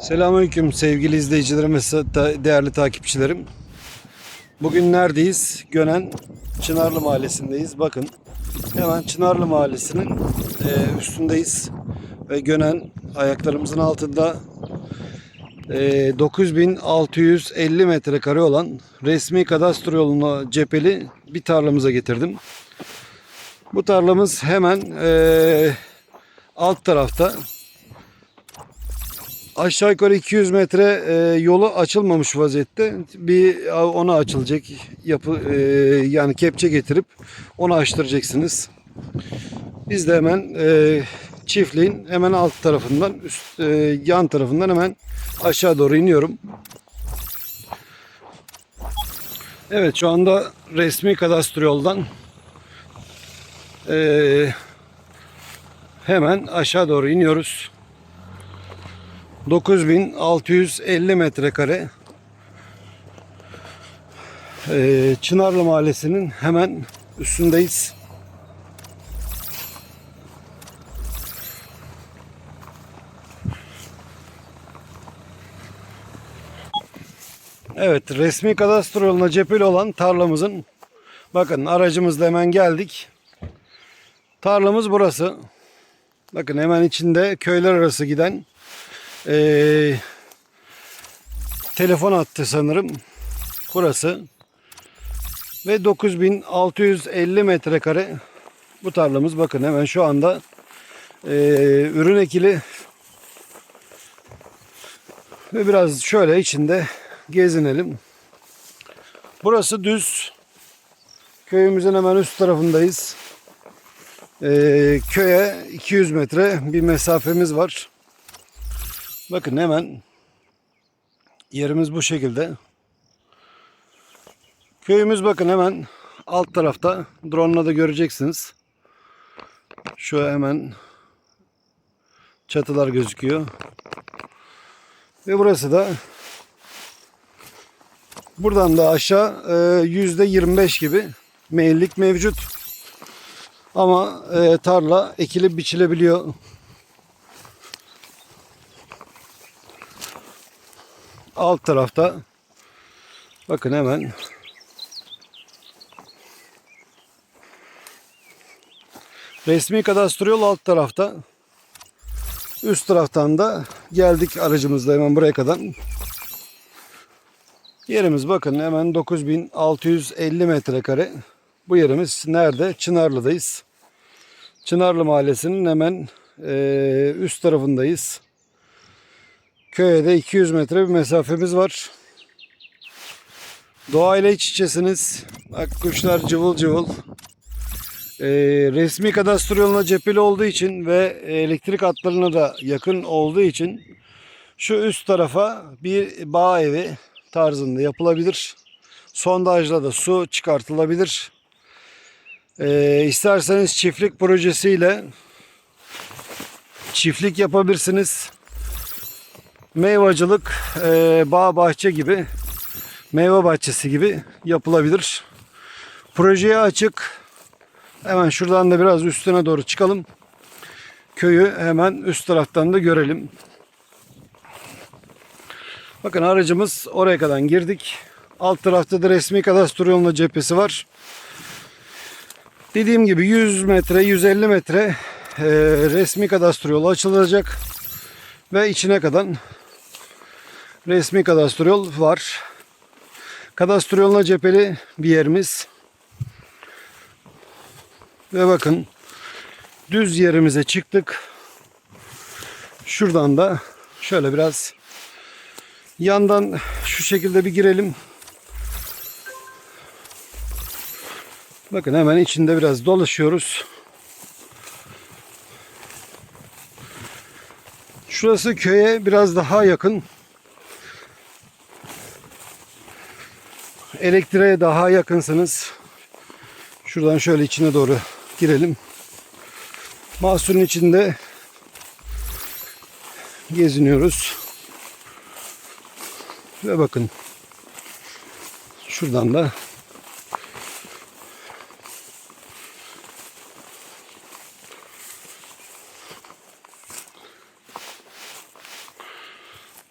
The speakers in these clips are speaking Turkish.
Selamünaleyküm sevgili izleyicilerim ve değerli takipçilerim. Bugün neredeyiz? Gönen Çınarlı Mahallesi'ndeyiz. Bakın hemen Çınarlı Mahallesi'nin e, üstündeyiz. Ve Gönen ayaklarımızın altında e, 9650 metrekare olan resmi kadastro yoluna cepheli bir tarlamıza getirdim. Bu tarlamız hemen e, alt tarafta aşağı yukarı 200 metre e, yolu açılmamış vaziyette. Bir ona açılacak yapı e, yani kepçe getirip onu açtıracaksınız. Biz de hemen e, çiftliğin hemen alt tarafından üst e, yan tarafından hemen aşağı doğru iniyorum. Evet şu anda resmi kadastro yoldan e, hemen aşağı doğru iniyoruz. 9650 metrekare Ee, Çınarlı Mahallesi'nin hemen üstündeyiz. Evet resmi kadastro yoluna cepheli olan tarlamızın bakın aracımızla hemen geldik. Tarlamız burası. Bakın hemen içinde köyler arası giden ee, telefon attı sanırım. Burası. Ve 9650 metrekare bu tarlamız. Bakın hemen şu anda ee, ürün ekili ve biraz şöyle içinde gezinelim. Burası düz. Köyümüzün hemen üst tarafındayız. Ee, köye 200 metre bir mesafemiz var. Bakın hemen yerimiz bu şekilde. Köyümüz bakın hemen alt tarafta. Drone'la da göreceksiniz. Şu hemen çatılar gözüküyor. Ve burası da buradan da aşağı e, yüzde 25 gibi meyillik mevcut. Ama e, tarla ekilip biçilebiliyor. Alt tarafta. Bakın hemen. Resmi kadastro yol alt tarafta. Üst taraftan da geldik aracımızla hemen buraya kadar. Yerimiz bakın hemen 9650 metrekare. Bu yerimiz nerede? Çınarlı'dayız. Çınarlı Mahallesi'nin hemen üst tarafındayız Köye de 200 metre bir mesafemiz var. Doğayla iç içesiniz. Bak kuşlar cıvıl cıvıl. Ee, resmi kadastro yoluna cepheli olduğu için ve elektrik hatlarına da yakın olduğu için şu üst tarafa bir bağ evi tarzında yapılabilir. Sondajla da su çıkartılabilir. Ee, isterseniz çiftlik projesiyle çiftlik yapabilirsiniz meyvacılık, e, bağ bahçe gibi, meyve bahçesi gibi yapılabilir. Projeye açık. Hemen şuradan da biraz üstüne doğru çıkalım. Köyü hemen üst taraftan da görelim. Bakın aracımız oraya kadar girdik. Alt tarafta da resmi kadastro yoluna cephesi var. Dediğim gibi 100 metre, 150 metre e, resmi kadastro yolu açılacak. Ve içine kadar resmi kadastro yol var. Kadastro yoluna cepheli bir yerimiz. Ve bakın düz yerimize çıktık. Şuradan da şöyle biraz yandan şu şekilde bir girelim. Bakın hemen içinde biraz dolaşıyoruz. Şurası köye biraz daha yakın. Elektriğe daha yakınsınız. Şuradan şöyle içine doğru girelim. Mahsulün içinde geziniyoruz. Ve bakın şuradan da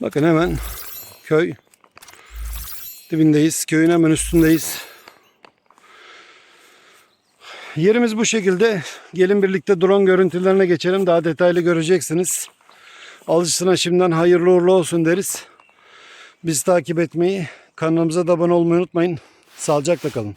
Bakın hemen köy dibindeyiz. Köyün hemen üstündeyiz. Yerimiz bu şekilde. Gelin birlikte drone görüntülerine geçelim. Daha detaylı göreceksiniz. Alıcısına şimdiden hayırlı uğurlu olsun deriz. Bizi takip etmeyi, kanalımıza da abone olmayı unutmayın. Sağlıcakla kalın.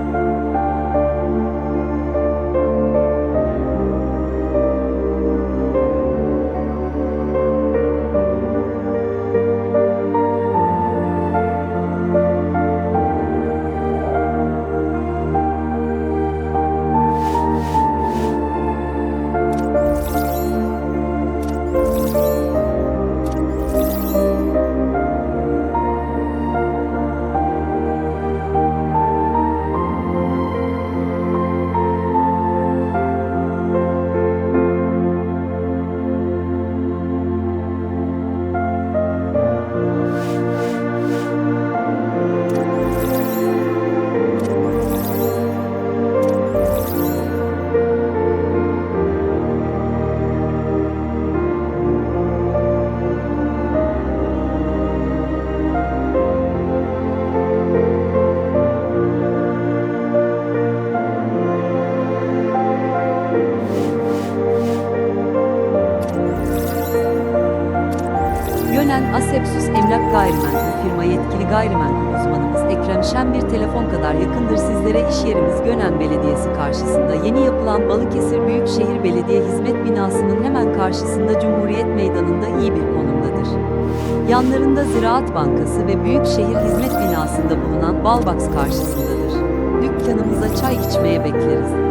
Belediyesi karşısında yeni yapılan Balıkesir Büyükşehir Belediye Hizmet Binası'nın hemen karşısında Cumhuriyet Meydanı'nda iyi bir konumdadır. Yanlarında Ziraat Bankası ve Büyükşehir Hizmet Binası'nda bulunan Balbox karşısındadır. Dükkanımıza çay içmeye bekleriz.